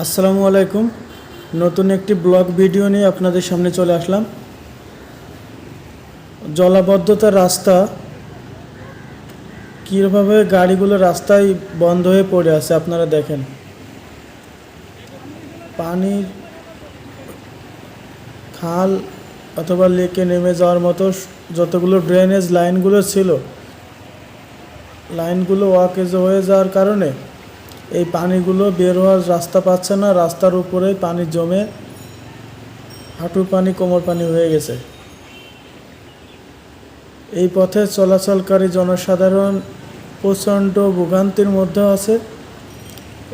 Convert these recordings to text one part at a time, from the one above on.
আসসালামু আলাইকুম। নতুন একটি ব্লগ ভিডিও নিয়ে আপনাদের সামনে চলে আসলাম। জলাবদ্ধতার রাস্তা, কীভাবে গাড়িগুলো রাস্তায় বন্ধ হয়ে পড়ে আছে আপনারা দেখেন। পানি খাল অথবা লেকে নেমে যাওয়ার মতো যতগুলো ড্রেনেজ লাইনগুলো ছিল, লাইনগুলো ওয়াকেজ হয়ে যাওয়ার কারণে এই পানিগুলো বের হওয়ার রাস্তা পাচ্ছে না, রাস্তার উপরেই পানি জমে হাঁটু পানি, কোমর পানি হয়ে গেছে। এই পথে চলাচলকারী জনসাধারণ প্রচণ্ড ভোগান্তির মধ্যে আছে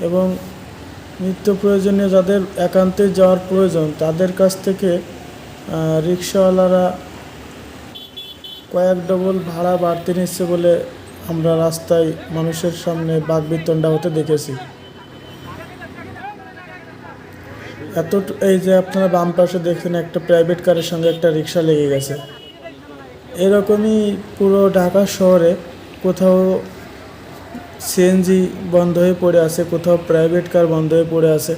এবং নিত্য প্রয়োজনীয় যাদের একান্তে যাওয়ার প্রয়োজন, তাদের কাছ থেকে রিক্সাওয়ালারা কয়েক ডবল ভাড়া বাড়তি নিচ্ছে বলে আমরা রাস্তায় মানুষের সামনে বাগবিতণ্ডা হতে দেখেছি। এত এই যে আপনারা বাম পাশে দেখছেন একটা প্রাইভেট কারের সঙ্গে একটা রিক্সা লেগে গেছে। এরকমই পুরো ঢাকা শহরে কোথাও সিএনজি বন্ধ হয়ে পড়ে আছে, কোথাও প্রাইভেট কার বন্ধ হয়ে পড়ে আছে।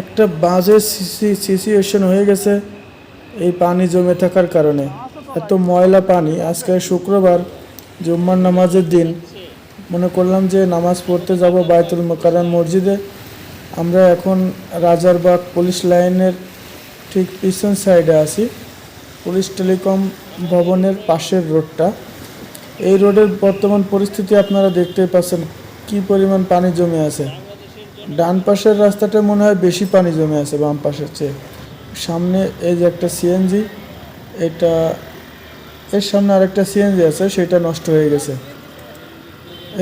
একটা বাজে সিচুয়েশন হয়ে গেছে এই পানি জমে থাকার কারণে। এত ময়লা পানি, আজকে শুক্রবার জুম্মার নামাজের দিন মনে করলাম যে নামাজ পড়তে যাব বায়তুল মোকাররম মসজিদে। আমরা এখন রাজারবাগ পুলিশ লাইনের ঠিক পিছন সাইডে আছি। পুলিশ টেলিকম ভবনের পাশের রোডটা। এই রোডের বর্তমান পরিস্থিতি আপনারা দেখতেই পাচ্ছেন কি পরিমাণ পানি জমে আছে। ডান পাশের রাস্তাটা মনে হয় বেশি পানি জমে আছে বাম পাশের চেয়ে। সামনে এই যে একটা সিএনজি, এটা এর সামনে আরেকটা সিএনজি আছে, সেটা নষ্ট হয়ে গেছে।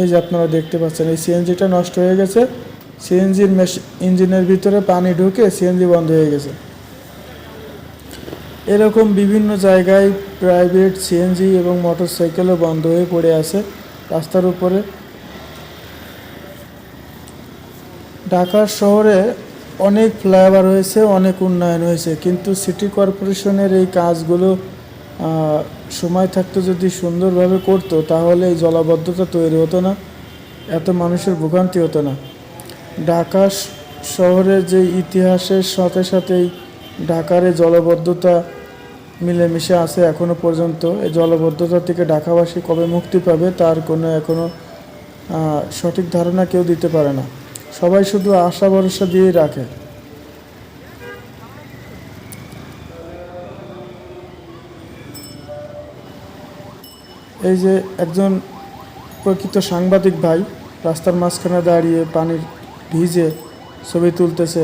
এই যে আপনারা দেখতে পাচ্ছেন, এই সিএনজিটা নষ্ট হয়ে গেছে। সিএনজির মেশিন ইঞ্জিনের ভিতরে পানি ঢুকে সিএনজি বন্ধ হয়ে গেছে। এরকম বিভিন্ন জায়গায় প্রাইভেট সিএনজি এবং মোটরসাইকেলও বন্ধ হয়ে পড়ে আছে রাস্তার উপরে। ঢাকা শহরে অনেক ফ্লাইওভার হয়েছে, অনেক উন্নয়ন হয়েছে, কিন্তু সিটি কর্পোরেশনের এই কাজগুলো সময় থাকতে যদি সুন্দরভাবে করতো তাহলে এই জলাবদ্ধতা তৈরি হতো না এত মানুষের ভোগান্তি হতো না। ঢাকা শহরের যে ইতিহাসের সাথে সাথেই ঢাকার জলবদ্ধতা মিলেমিশে আছে এখনও পর্যন্ত এই জলবদ্ধতা থেকে ঢাকাবাসী কবে মুক্তি পাবে তার কোনো এখনও আহ, সঠিক ধারণা কেউ দিতে পারে না। সবাই শুধু আশা ভরসা দিয়েই রাখে। এই যে একজন প্রকৃত সাংবাদিক ভাই রাস্তার মাঝখানে দাঁড়িয়ে পানির ভিজে ছবি তুলতেছে,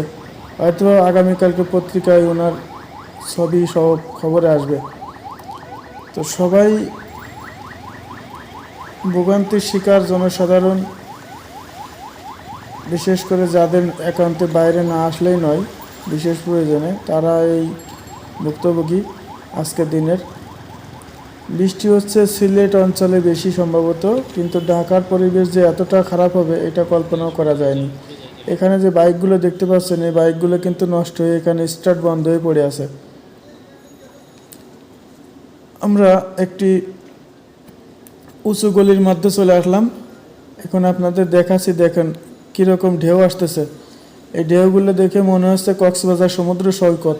হয়তো আগামীকালকে পত্রিকায় ওনার ছবি সহ খবরে আসবে। তো সবাই ভোগান্তির শিকার, জনসাধারণ, বিশেষ করে যাদের একান্তে বাইরে না আসলেই নয়, বিশেষ প্রয়োজনে, তারা এই ভুক্তভোগী আজকের দিনের বৃষ্টি হচ্ছে সিলেট অঞ্চলে বেশি সম্ভবত, কিন্তু ঢাকার পরিবেশ যে এতটা খারাপ হবে, এটা কল্পনাও করা যায়নি। এখানে যে বাইকগুলো দেখতে পাচ্ছেন, এই বাইকগুলো কিন্তু নষ্ট হয়ে এখানে স্টার্ট বন্ধ হয়ে পড়ে আছে। আমরা একটি উঁচু গলির মধ্যে চলে আসলাম। এখন আপনাদের দেখাচ্ছি, দেখেন কীরকম ঢেউ আসতেছে। এই ঢেউগুলো দেখে মনে হচ্ছে কক্সবাজার সমুদ্র সৈকত।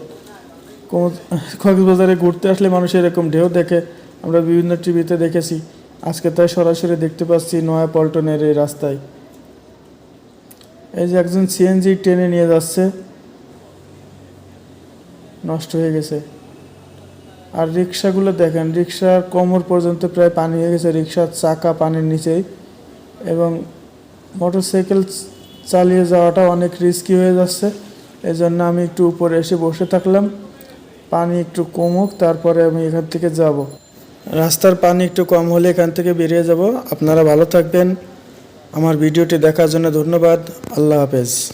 কক্সবাজারে ঘুরতে আসলে মানুষ এরকম ঢেউ দেখে আমরা বিভিন্ন টিভিতে দেখেছি। আজকে তাই সরাসরি দেখতে পাচ্ছি নয়া পল্টনের এই রাস্তায়। এই যে একজন সিএনজি টেনে নিয়ে যাচ্ছে। নষ্ট হয়ে গেছে। আর রিক্সাগুলো দেখেন, রিক্সার কোমর পর্যন্ত প্রায় পানি হয়ে গেছে। রিক্সার চাকা পানির নিচেই। এবং মোটরসাইকেল চালিয়ে যাওয়াটা অনেক রিস্কি হয়ে যাচ্ছে। এই জন্য আমি একটু উপরে এসে বসে থাকলাম। পানি একটু কমুক, তারপরে আমি এখান থেকে যাব। রাস্তার পানি একটু কম হলে এখান থেকে বেরিয়ে যাব। আপনারা ভালো থাকবেন। আমার ভিডিওটি দেখার জন্য ধন্যবাদ। আল্লাহ হাফেজ।